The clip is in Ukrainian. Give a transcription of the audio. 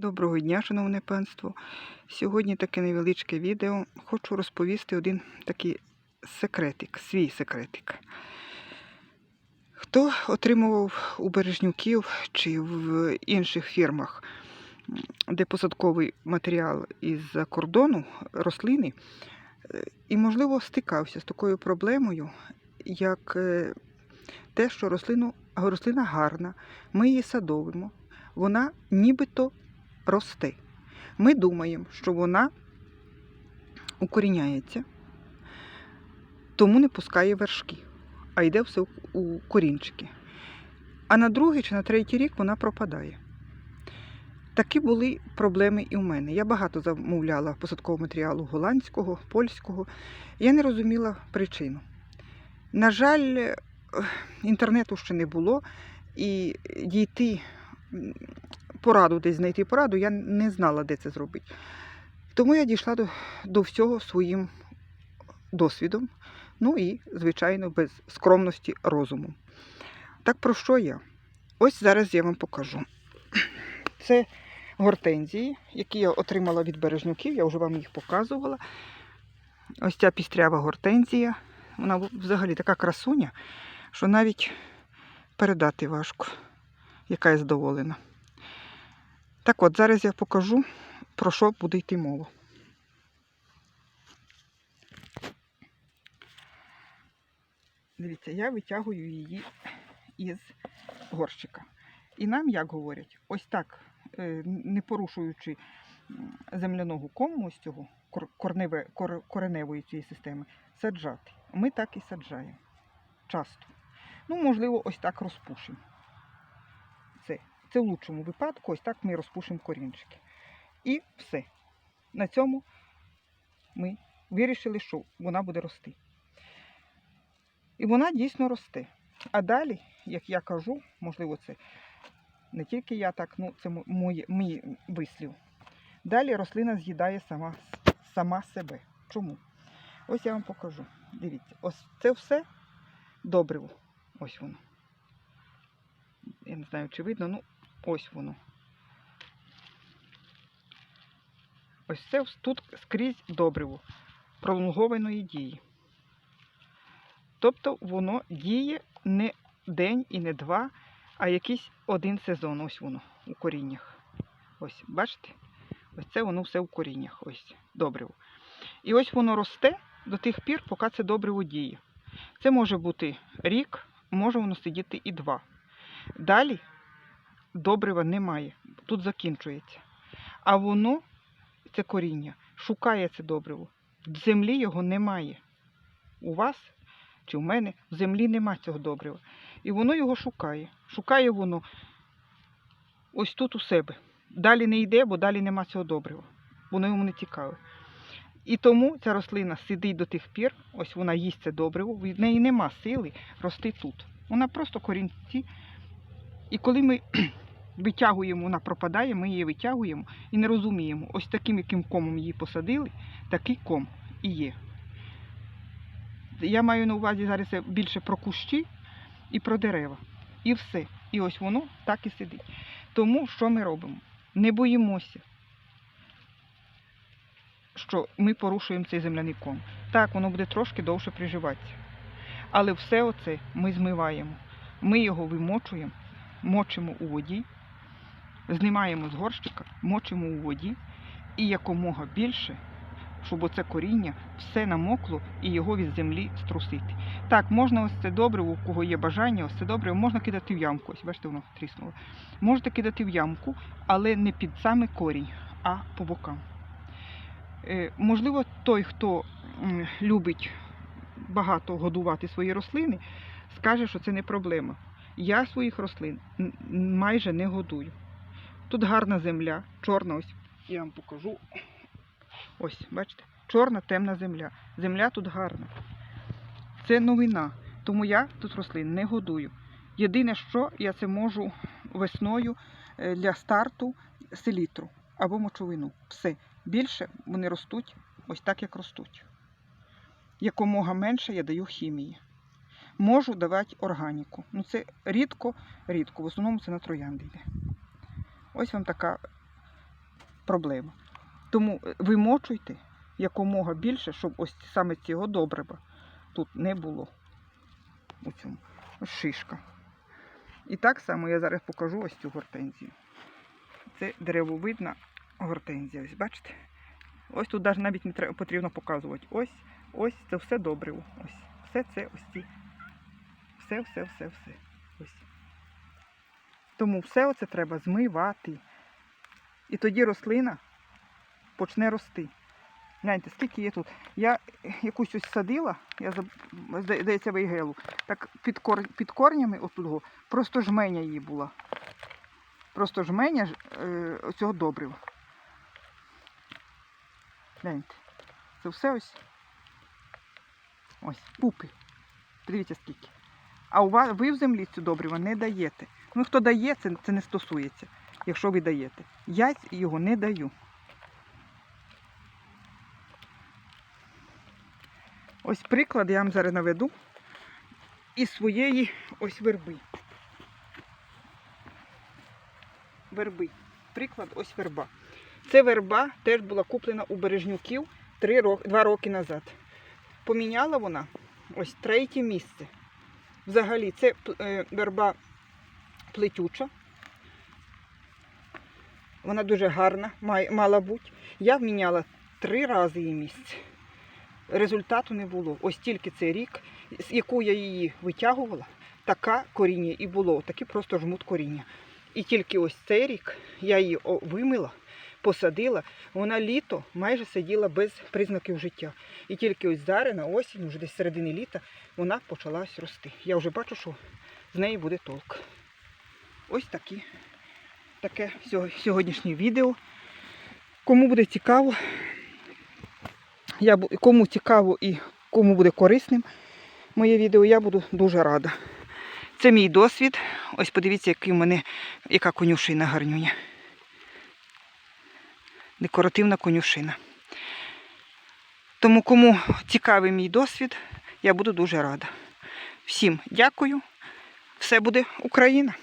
Доброго дня, шановне панство. Сьогодні таке невеличке відео. Хочу розповісти один такий секретик, свій секретик. Хто отримував у Бережнюків чи в інших фірмах, де посадковий матеріал із-за кордону, рослини, е, і, можливо, стикався з такою проблемою, як е, те, що рослину, рослина гарна, ми її садовимо, вона нібито росте. Ми думаємо, що вона укоріняється, тому не пускає вершки, а йде все у корінчики. А на другий чи на третій рік вона пропадає. Такі були проблеми і в мене. Я багато замовляла посадкового матеріалу голландського, польського. Я не розуміла причину. На жаль, е, інтернету ще не було, і дійти пораду, десь знайти пораду, я не знала, де це зробити. Тому я дійшла до, до всього своїм досвідом, ну і, звичайно, без скромності розуму. Так про що я? Ось зараз я вам покажу. Це гортензії, які я отримала від бережнюків, я вже вам їх показувала. Ось ця пістрява гортензія. Вона взагалі така красуня, що навіть передати важко, яка я задоволена. Так от, зараз я покажу, про що буде йти мова. Дивіться, я витягую її із горщика. І нам, як говорять, ось так, е, не порушуючи земляного кому, ось цього корневе, кор- кореневої цієї системи, саджати. Ми так і саджаємо. Часто. Ну, можливо, ось так розпушимо. Це, в лучшому випадку, ось так ми розпушимо корінчики. І все. На цьому ми вирішили, що вона буде рости. І вона дійсно росте. А далі, як я кажу, можливо, це не тільки я так, ну це моє, мій вислів. Далі рослина з'їдає сама, сама себе. Чому? Ось я вам покажу. Дивіться, ось це все добриво. Ось воно. Я не знаю, чи видно, ну ось воно. Ось це тут скрізь добриво пролонгованої дії. Тобто воно діє не день і не два, а якийсь один сезон. Ось воно у коріннях. Ось, бачите? Ось це воно все у коріннях. Ось добриво. І ось воно росте до тих пір, поки це добриво діє. Це може бути рік, може воно сидіти і два. Далі добрива немає. Тут закінчується. А воно, це коріння, шукає це добриво. В землі його немає. У вас чи в мене в землі нема цього добрива. І воно його шукає. Шукає воно ось тут у себе. Далі не йде, бо далі нема цього добрива. Воно йому не цікаве. І тому ця рослина сидить до тих пір, ось вона їсть це добриво, від неї нема сили рости тут. Вона просто корінці. І коли ми витягуємо, вона пропадає, ми її витягуємо і не розуміємо, ось таким, яким комом її посадили, такий ком і є. Я маю на увазі зараз більше про кущі і про дерева. І все. І ось воно так і сидить. Тому що ми робимо? Не боїмося, що ми порушуємо цей земляний ком. Так, воно буде трошки довше приживатися. Але все оце ми змиваємо. Ми його вимочуємо, мочимо у воді, знімаємо з горщика, мочимо у воді і якомога більше щоб оце коріння все намокло і його від землі струсити. Так, можна ось це добре, у кого є бажання, ось це добре, можна кидати в ямку. Ось бачите, воно тріснуло. Можете кидати в ямку, але не під саме корінь, а по бокам. Е, можливо, той, хто любить багато годувати свої рослини, скаже, що це не проблема. Я своїх рослин майже не годую. Тут гарна земля, чорна, ось я вам покажу. Ось, бачите, чорна темна земля. Земля тут гарна. Це новина. Тому я тут рослин не годую. Єдине, що я це можу весною е, для старту селітру або мочовину. Все. Більше вони ростуть ось так, як ростуть. Якомога менше я даю хімії. Можу давати органіку. Ну це рідко, рідко. В основному це на троянди йде. Ось вам така проблема. Тому е, вимочуйте якомога більше, щоб ось саме цього добрива тут не було. У цьому. Ось шишка. І так само я зараз покажу ось цю гортензію. Це деревовидна гортензія. Ось бачите? Ось тут навіть не потрібно показувати. Ось, ось це все добриво. Ось. Все це ось ці. Все, все, все, все. Ось. Тому все оце треба змивати. І тоді рослина почне рости. Гляньте, скільки є тут. Я якусь ось садила, я здається, вейгелу. Так під, кор... під корнями отут просто жменя її була. Просто жменя е, цього добрива. Гляньте. Це все ось. Ось, пупи. Подивіться скільки. А у вас ви в землі цю добрива не даєте. Ну, хто дає, це, це не стосується, якщо ви даєте. Я його не даю. Ось приклад я вам зараз наведу із своєї ось верби. Верби. Приклад ось верба. Це верба теж була куплена у Бережнюків три роки, два роки назад. Поміняла вона ось третє місце. Взагалі, це е, верба плетюча. Вона дуже гарна, мала бути. Я міняла три рази її місце. Результату не було. Ось тільки цей рік, з яку я її витягувала, така коріння і було, такі просто жмут коріння. І тільки ось цей рік я її вимила, посадила, вона літо майже сиділа без признаків життя. І тільки ось зараз на осінь, вже десь середини літа, вона почалась рости. Я вже бачу, що з неї буде толк. Ось такі, таке сьогоднішнє відео. Кому буде цікаво, я, кому цікаво і кому буде корисним моє відео, я буду дуже рада. Це мій досвід. Ось подивіться, який в мене, яка конюшина гарнюня. Декоративна конюшина. Тому кому цікавий мій досвід, я буду дуже рада. Всім дякую. Все буде Україна!